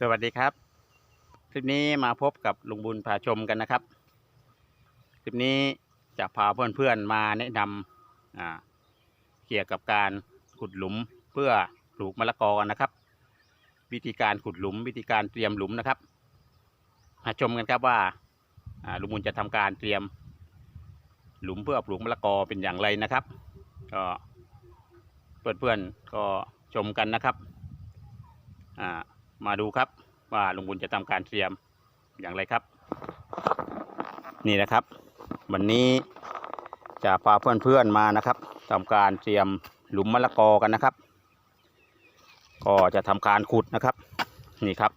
สวัสดีครับ คลิปนี้มาพบกับลุงบุญพาชมกันนะครับ คลิปนี้จะพาเพื่อนๆมาแนะนำเกี่ยวกับการขุดหลุมเพื่อปลูกมะละกอนะครับ วิธีการขุดหลุม วิธีการเตรียมหลุมนะครับ มาชมกันครับว่าลุงบุญจะทำการเตรียมหลุมเพื่อปลูกมะละกอเป็นอย่างไรนะครับ ก็เพื่อนๆก็ชมกันนะครับ มาดูครับว่าลุงบุญจะทำการเตรียมอย่างไรครับ นี่นะครับ วันนี้จะพาเพื่อนๆมานะครับทำการเตรียมหลุมมะละกอกันนะครับ ก็จะทำการขุดนะครับ นี่ครับ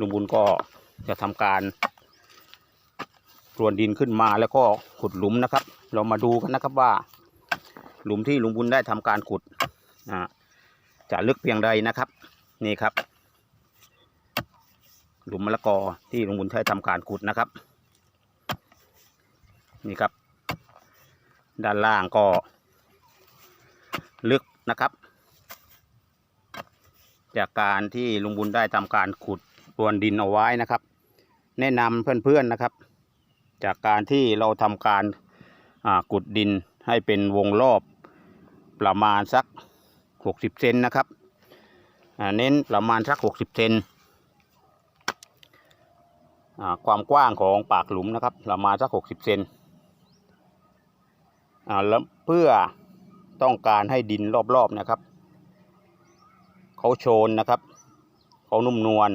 ลุงบุญก็จะทำการกรวนดินขึ้นมาแล้วก็ขุดหลุมนะครับ เรามาดูกันนะครับว่า หลุมที่ลุงบุญได้ทำการขุดอ่า จะลึกเพียงใดนะครับ นี่ครับ หลุมมะละกอที่ลุงบุญใช้ทำการขุดนะครับ นี่ครับ ด้านล่างก็ ลึกนะครับ จากการที่ลุงบุญได้ทำการขุดรวนดินเอาไว้นะครับ แนะนำเพื่อนๆนะครับ จากการที่เราทำการขุดดินให้เป็นวงรอบประมาณสัก 60เซนนะครับเน้นประมาณสักหกสิบเซนความกว้างของปากหลุมนะครับ ประมาณสักหกสิบเซนแล้วเพื่อต้องการให้ดินรอบๆนะครับ เขาโชนนะครับ เขานุ่มนวล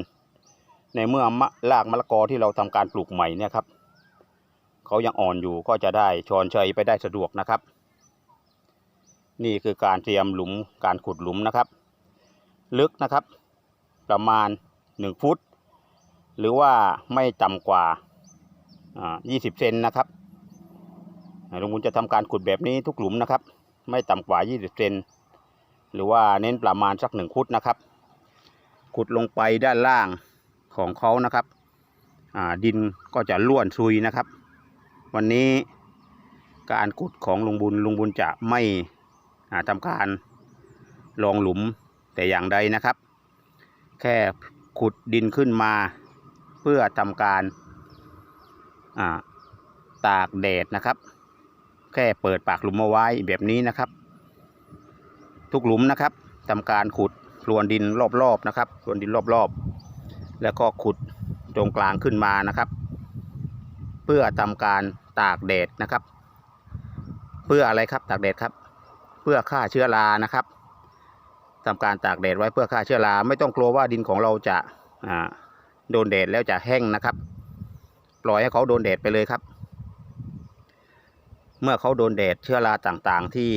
ในเมื่อมะรากมะละกอที่เราทำการปลูกใหม่เนี่ยครับ เขายังอ่อนอยู่ก็จะได้ชอนชัยไปได้สะดวกนะครับ นี่คือการเตรียมหลุมการขุดหลุมนะครับ ลึกนะครับ ประมาณ 1 ฟุต หรือว่าไม่ต่ำกว่า 20 เซนนะครับลุงบุญจะทำการขุดแบบนี้ทุกหลุมนะครับ ไม่ต่ำกว่า 20 เซนหรือว่าเน้นประมาณสักหนึ่งฟุตนะครับ ขุดลงไปด้านล่างของเขานะครับดินก็จะล้วนซุยนะครับ วันนี้การขุดของลุงบุญลุงบุญจะไม่ อ่าทำการลองหลุมแต่อย่างใดนะครับ แค่ขุดดินขึ้นมาเพื่อทำการาตากแดดนะครับ แค่เปิดปากหลุมเอาไว้แบบนี้นะครับ ทุกหลุมนะครับทำการขุดพรวนดินรอบๆนะครับพรวนดินรอบๆ แล้วก็ขุดตรงกลางขึ้นมานะครับ เพื่อทำการตากแดดนะครับ เพื่ออะไรครับตากแดดครับ เพื่อฆ่าเชื้อรานะครับทำการตากแดดไว้เพื่อฆ่าเชื้อราไม่ต้องกลัวว่าดินของเราจะโดนแดดแล้วจะแห้งนะครับ ปล่อยให้เขาโดนแดดไปเลยครับ เมื่อเขาโดนแดดเชื้อราต่างๆที่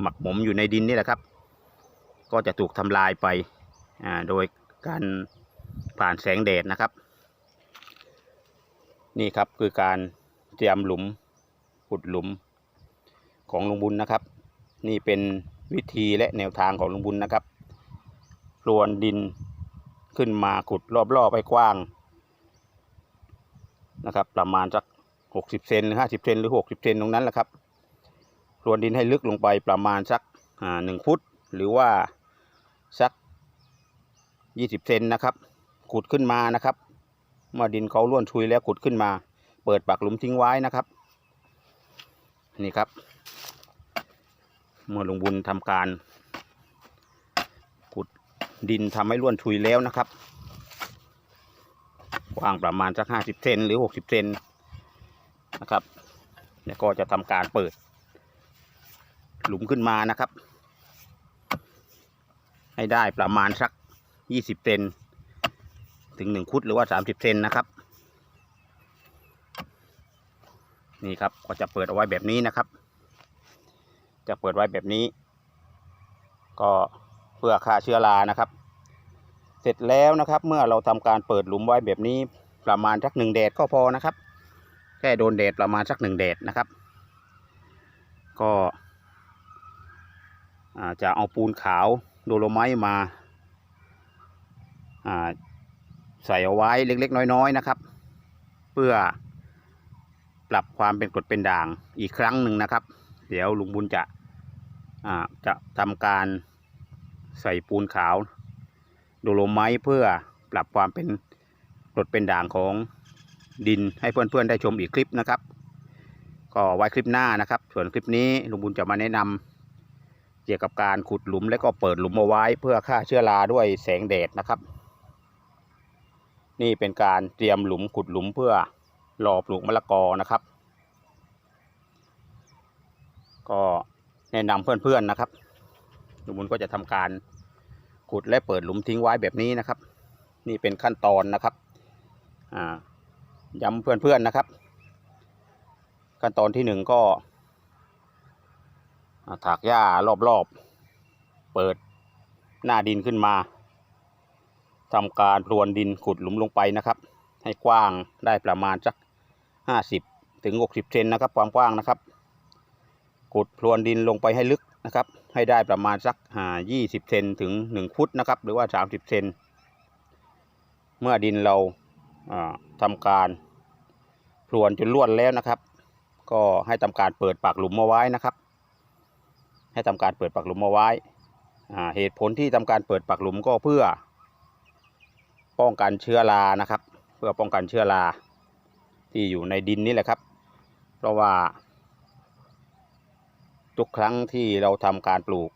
หมักหมมอยู่ในดินนี่แหละครับ ก็จะถูกทำลายไปโดยการผ่านแสงแดดนะครับ นี่ครับคือการเตรียมหลุมขุดหลุมของลุงบุญนะครับ นี่เป็นวิธีและแนวทางของลุงบุญนะครับพรวนดินขึ้นมาขุดรอบๆไปกว้างนะครับ ประมาณสักหกสิบเซนหรือห้าสิบเซนหรือหกสิบเซนตรงนั้นแหละครับพรวนดินให้ลึกลงไปประมาณสักหนึ่งฟุต หรือว่าสักยี่สิบเซนนะครับ ขุดขึ้นมานะครับ เมื่อดินเขาล้วนชุยแล้วขุดขึ้นมา เปิดปากหลุมทิ้งไว้นะครับ นี่ครับ เมื่อลุงบุญทำการ ขุดดินทำให้ล้วนชุยแล้วนะครับ กว้างประมาณสักห้าสิบเซนหรือหกสิบเซนนะครับแล้วก็จะทำการเปิด หลุมขึ้นมานะครับ ให้ได้ประมาณสักยี่สิบเซนถึงหนึ่งฟุตหรือว่าสามสิบเซนนะครับนี่ครับก็จะเปิดเอาไว้แบบนี้นะครับ จะเปิดไว้แบบนี้ ก็เพื่อฆ่าเชื้อรานะครับ เสร็จแล้วนะครับ เมื่อเราทำการเปิดหลุมไว้แบบนี้ประมาณสักหนึ่งแดดก็พอนะครับ แค่โดนแดดประมาณสักหนึ่งแดดนะครับ ก็จะเอาปูนขาวโดโลไมต์มาใส่เอาไว้เล็กๆ น้อยๆนะครับ เพื่อปรับความเป็นกรดเป็นด่างอีกครั้งหนึ่งนะครับ เดี๋ยวลุงบุญจะ จะทำการใส่ปูนขาวดโลไมต์เพื่อปรับความเป็นกรดเป็นด่างของดินให้เพื่อนๆได้ชมอีกคลิปนะครับ ก็ไว้คลิปหน้านะครับ ส่วนคลิปนี้ลุงบุญจะมาแนะนำเกี่ยวกับการขุดหลุมและก็เปิดหลุมเอาไว้เพื่อฆ่าเชื้อราด้วยแสงแดดนะครับ นี่เป็นการเตรียมหลุมขุดหลุมเพื่อรอปลูกมะละกอนะครับ ก็ แนะนำเพื่อนๆนะครับลุงบุญก็จะทำการขุดและเปิดหลุมทิ้งไว้แบบนี้นะครับ นี่เป็นขั้นตอนนะครับย้ำเพื่อนๆนะครับ ขั้นตอนที่หนึ่งก็ถากหญ้ารอบๆ เปิดหน้าดินขึ้นมาทำการพรวนดินขุดหลุมลงไปนะครับ ให้กว้างได้ประมาณสักห้าสิบถึงหกเซนนะครับความกว้างนะครับ ขุดพรวนดินลงไปให้ลึกนะครับ ให้ได้ประมาณสักอ่ายี่สิบเซนถึงหนึ่งฟุตนะครับ หรือว่าสามสิบเซนเมื่อดินเราอ่าทำการพรวนจนล้วนแล้วนะครับ ก็ให้ทำการเปิดปากหลุมมาไว้นะครับ ให้ทำการเปิดปากหลุมมาไว้เหตุผลที่ทำการเปิดปากหลุมก็เพื่อ ป้องกันเชื้อรานะครับ เพื่อป้องกันเชื้อราที่อยู่ในดินนี่แหละครับ เพราะว่า ทุกครั้งที่เราทำการปลูก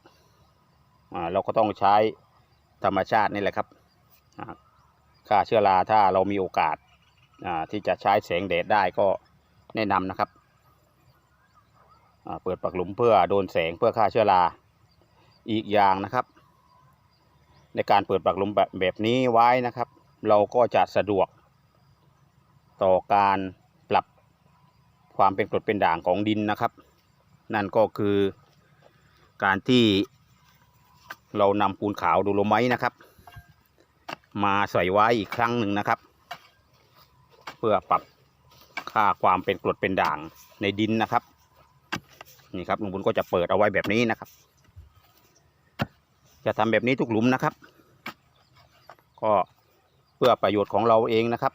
เราก็ต้องใช้ธรรมชาตินี่แหละครับอ่าฆ่าเชื้อราถ้าเรามีโอกาสที่จะใช้แสงแดดได้ก็แนะนำนะครับเปิดปักหลุมเพื่อโดนแสงเพื่อฆ่าเชื้อราอีกอย่างนะครับ ในการเปิดปักหลุมแบบแบบนี้ไว้นะครับ เราก็จะสะดวก ต่อการปรับความเป็นกรดเป็นด่างของดินนะครับ นั่นก็คือการที่เรานำปูนขาวดูโลไมต์นะครับ มาใส่ไว้อีกครั้งหนึ่งนะครับ เพื่อปรับค่าความเป็นกรดเป็นด่างในดินนะครับ นี่ครับลุงบุญก็จะเปิดเอาไว้แบบนี้นะครับ จะทำแบบนี้ทุกหลุมนะครับ ก็เพื่อประโยชน์ของเราเองนะครับ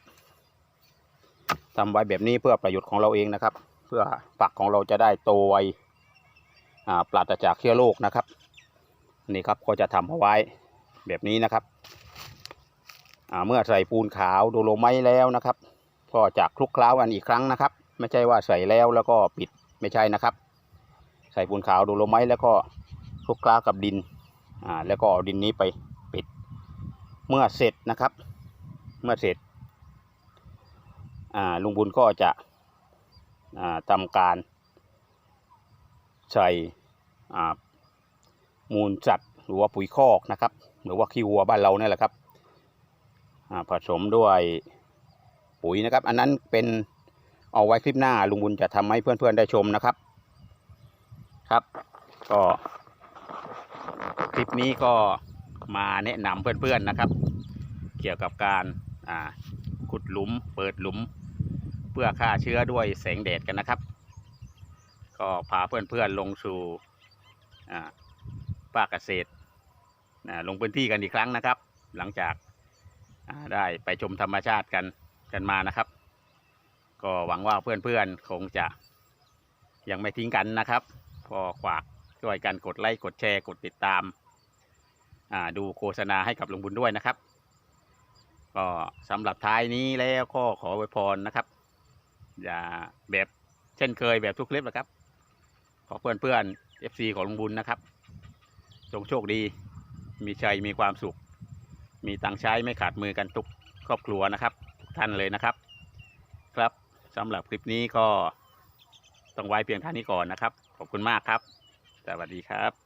ทำไว้แบบนี้เพื่อประโยชน์ของเราเองนะครับ เพื่อฝักของเราจะได้โตไว ปราศจากเชื้อโรคนะครับ นี่ครับก็จะทำเอาไว้แบบนี้นะครับเมื่อใส่ปูนขาวโดโลไมต์แล้วนะครับ ก็จะคลุกเคล้ากันอีกครั้งนะครับ ไม่ใช่ว่าใส่แล้วแล้วก็ปิดไม่ใช่นะครับ ใส่ปูนขาวโดโลไมต์แล้วก็คลุกเคล้ากับดินแล้วก็เอาดินนี้ไปปิด เมื่อเสร็จนะครับ เมื่อเสร็จลุงบุญก็จะอ่าทำการ ใส่มูลสัตว์หรือว่าปุ๋ยคอกนะครับ หรือว่าขี้วัวบ้านเราเนี่ยแหละครับผสมด้วยปุ๋ยนะครับ อันนั้นเป็นเอาไว้คลิปหน้าลุงบุญจะทำให้เพื่อนๆได้ชมนะครับ ครับ ก็คลิปนี้ก็มาแนะนำเพื่อนๆนะครับ เกี่ยวกับการขุดหลุม เปิดหลุม เพื่อฆ่าเชื้อด้วยแสงแดดกันนะครับ ก็พาเพื่อนๆลงสู่อ่าภาคเกษตรลงพื้นที่กันอีกครั้งนะครับ หลังจากได้ไปชมธรรมชาติกันกันมานะครับ ก็หวังว่าเพื่อนๆคงจะยังไม่ทิ้งกันนะครับก็ฝากช่วยกันกดไลค์กดแชร์กดติดตามดูโฆษณาให้กับลุงบุญด้วยนะครับ ก็สำหรับท้ายนี้แล้วก็ขออวยพรนะครับ อย่าแบบเช่นเคยแบบทุกคลิปนะครับ ขอเพื่อนเพื่อนๆ FC ของลุงบุญนะครับ จงโชคดี มีชัยมีความสุข มีตังใช้ไม่ขาดมือกันทุกครอบครัวนะครับ ทุกท่านเลยนะครับ ครับสำหรับคลิปนี้ก็ต้องไว้เพียงเท่านี้ก่อนนะครับ ขอบคุณมากครับ สวัสดีครับ